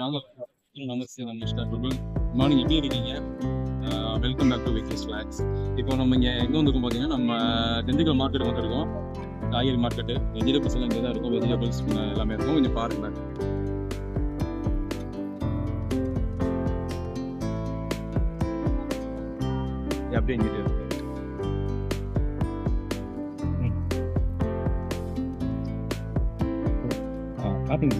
நமஸ்தே நமஸ்கார் good morning எப்படி இருக்கீங்க? Welcome back to Vicky ஸ்லாக்ஸ் இப்போ நம்ம இங்கே எங்கே வந்திருக்கோம் பார்த்தீங்கன்னா நம்ம திண்டுக்கல் மார்க்கெட் வந்திருக்கோம். காய்கறி மார்க்கெட்டு வெஜிடபிள்ஸ் எல்லாம் இங்கே தான் இருக்கும். வெஜிடபிள்ஸ் எல்லாமே இருக்கும். கொஞ்சம் பாருங்களேன் அப்படியே இங்கிட்டு இருக்கு? காட்டுங்க.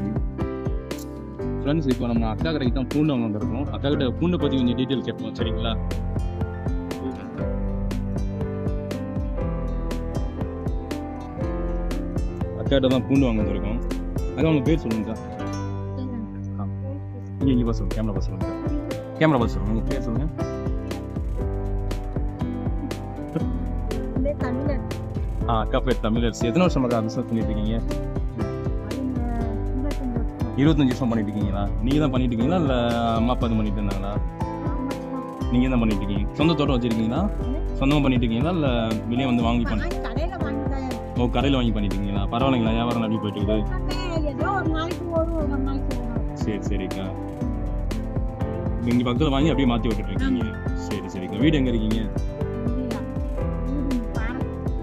ஃப்ரெண்ட்ஸ் இப்போ நம்ம அக்கா கடைக்கு தான் பூண்டு வாங்க வந்திருக்கோம். அக்கா கிட்ட பூண்டை பற்றி கொஞ்சம் டீட்டெயில் கேட்போம் சரிங்களா? அக்கா கிட்ட தான் பூண்டு வாங்க வந்திருக்கோம். அக்கா உங்க பேர் சொல்லுங்க இங்கே இங்கே பாஸ் கேமரா பாஸ் சொல்லுங்க கேமரா பாஸ் சொல்லுங்க உங்க பேர் சொல்லுங்க. ஆ அக்கா பேர் தமிழரசி. எத்தனை வருஷம் அக்கா பிஸ்னஸ் பண்ணிட்டு இருக்கீங்க? இருபத்தஞ்சு வருஷம் பண்ணிட்டு இருக்கீங்களா நீங்க தான் பண்ணிட்டு இருக்கீங்களா இல்ல அம்மா அப்பா தான் பண்ணிட்டு இருந்தாங்களா? நீங்க தான் பண்ணிட்டு இருக்கீங்க சொந்த தோட்டம் வச்சிருக்கீங்களா? சொந்தமா பண்ணிட்டு இருக்கீங்களா இல்ல வெளியே வந்து வாங்கி பண்ணி ஓ கடையில வாங்கி பண்ணிட்டு இருக்கீங்களா பரவாயில்லைங்களா? வியாபாரம் எப்படி போயிட்டு இருக்குது? சரி சரிக்கா. இங்க பக்கத்துல வாங்கி அப்படியே மாத்தி விட்டுட்டு இருக்கீங்க சரி சரிக்கா. வீடு எங்க இருக்கீங்க?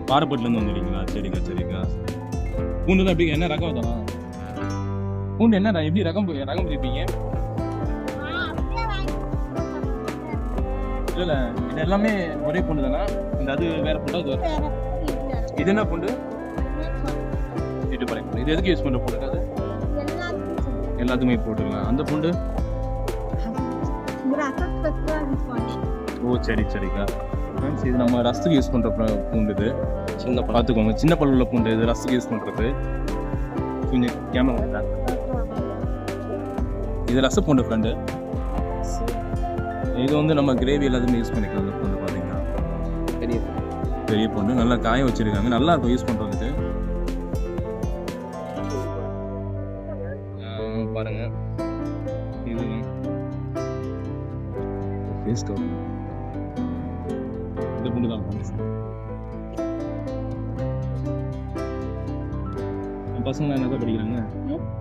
பாரப்பட்டுல இருந்து வந்துருக்கீங்களா? சரிக்கா சரிக்கா. பூண்டு தான் எப்படி என்ன ரகம் தானா பூண்டு என்ன எப்படி ரகம் ரகம் பிரிப்பீங்க இல்ல இல்ல இது எல்லாமே ஒரே பூண்டு தானா? இந்த அது வேற பூண்டா இது வேற- இது என்ன பூண்டு? இது பூண்டு. இது எதுக்கு யூஸ் பண்ற பூண்டு அது? எல்லாத்துக்குமே போட்டுக்கலாம். அந்த பூண்டு? ஓ சரி சரிக்கா Friends, இது நம்ம ரசத்துக்கு யூஸ் பண்ற பூ- பூண்டு இது. சின்ன பார்த்துக்கோங்க. சின்ன பல் உள்ள பூண்டு. இது ரசத்துக்கு யூஸ் பண்றது. கொஞ்சம் கேமரா இது ரச பூண்டு ஃப்ரெண்டு இது வந்து நம்ம கிரேவி எல்லாத்துக்குமே யூஸ் பண்ணிக்கலாம் இந்த பூண்டு பார்த்தீங்கன்னா பெரிய பெரிய பூண்டு. நல்லா காய வச்சிருக்காங்க. நல்லா இருக்கும் யூஸ் பண்றதுக்கு. ஆஹ் பாருங்க. இது இந்த பூண்டு தான் friends. பசங்க என்ன படிக்கிறாங்க?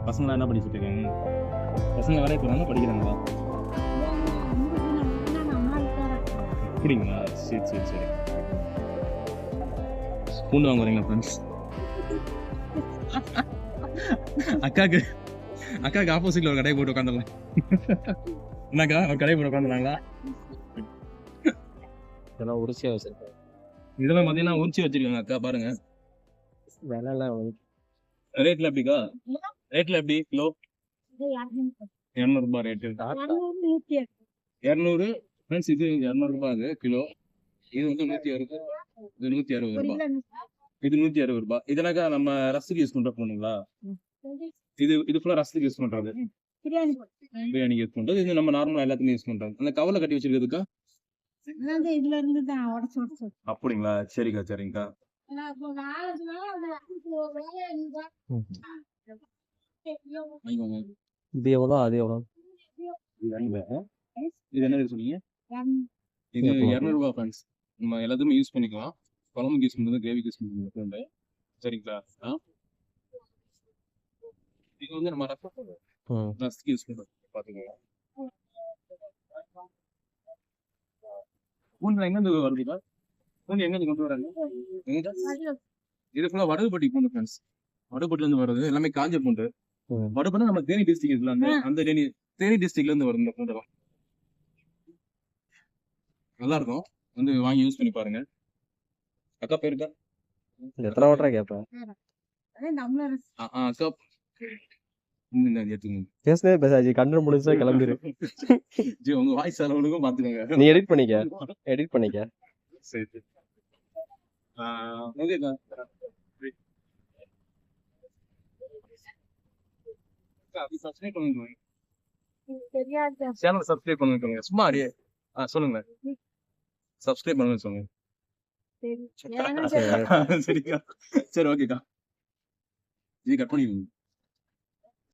பசங்க என்ன படிச்சுட்டு இருக்காங்க? பசங்க வேலைக்கு போறாங்க படிக்கிறாங்களா அப்படிங்களா? சரி சரி சரி. பூண்டு வாங்க வரீங்களா ஃப்ரெண்ட்ஸ் அக்காக்கு அக்காக்கு ஆப்போசிட்ல ஒரு கடை போட்டு உட்காந்துடலாம் என்னக்கா ஒரு கடை போட்டு உட்காந்துலாங்களா இதெல்லாம் உரிச்சியா வச்சிருக்கேன். இதெல்லாம் பார்த்தீங்கன்னா உரிச்சு வச்சிருக்காங்க அக்கா பாருங்க. விலைலாம் வந்து ரேட்ல எப்படிக்கா? ரேட்ல எப்படி? கிலோ இரநூறுபா ரேட்டு இரநூறு ஃப்ரெண்ட்ஸ் இது இரநூறுபா அது கிலோ. இது வந்து நூற்றி அறுபது இது நூற்றி அறுபது ரூபாய் இது நூற்றி அறுபது ரூபாய் இதனாக்கா நம்ம ரசத்துக்கு யூஸ் பண்ற போனுங்களா? இது இது ரசத்துக்கு யூஸ் பண்றது. பிரியாணிக்கு யூஸ் பண்றது. இது நம்ம நார்மலா எல்லாத்துக்குமே யூஸ் பண்றது. அந்த கவலை கட்டி வச்சிருக்கிறதுக்கா? இதுல இருந்து தான் உடச்சு உடச்சு. அப்படிங்களா? சரிக்கா சரிங்கக்கா. இது எவ்வளோ? அது எவ்வளோ? இது என்ன சொன்னீங்க? இது? இரநூறுபா ஃப்ரெண்ட்ஸ் நம்ம எல்லாத்துக்குமே யூஸ் பண்ணிக்கலாம். குழம்புக்கு யூஸ் பண்ணுறது கிரேவிக்கு யூஸ் பண்ணுறது சரிங்களா? ஆ? இது வந்து நம்ம ரசம். ரசத்துக்கு யூஸ் பண்ணுறோம் பார்த்துக்கோங்க பூண்டு எங்கேருந்து வருதுக்கா பூண்டு எங்கேருந்து கொண்டு வராங்க? இது ஃபுல்லாக வடுகுப்பட்டி பூண்டு ஃப்ரெண்ட்ஸ் வடுகுப்பட்டிலேருந்து வருது எல்லாமே காஞ்ச பூண்டு. வடுப்பட்டி நம்ம தேனி டிஸ்ட்ரிக்ட் இருக்குல்ல அந்த அந்த தேனி தேனி டிஸ்ட்ரிக்ட்ல இருந்து வரும் இந்த பூண்டெல்லாம் நல்லா இருக்கும் வந்து வாங்கி யூஸ் பண்ணி பாருங்க. அக்கா பேருக்கா எத்தனை ஆ ஆ, அக்கா. பேசவே பேசாச்சு கண்டு முடிச்சா கிளம்பிடு ஜி உங்க வாய்ஸ் அளவுக்கும் பாத்துக்கோங்க நீ எடிட் பண்ணிக்க. எடிட் பண்ணிக்க. சரி ஓகேக்கா அப்படி subscribe பண்ணிக்கோங்க. சேனல் சப்ஸ்கிரைப் பண்ணிக்கோங்க சும்மா அப்படியே ஆ சொல்லுங்க. சப்ஸ்கிரைப் பண்ணுங்க சொல்லுங்க. சரிக்கா. சரி ஓகேக்கா. ஜி கட் பண்ணிக்கோங்க.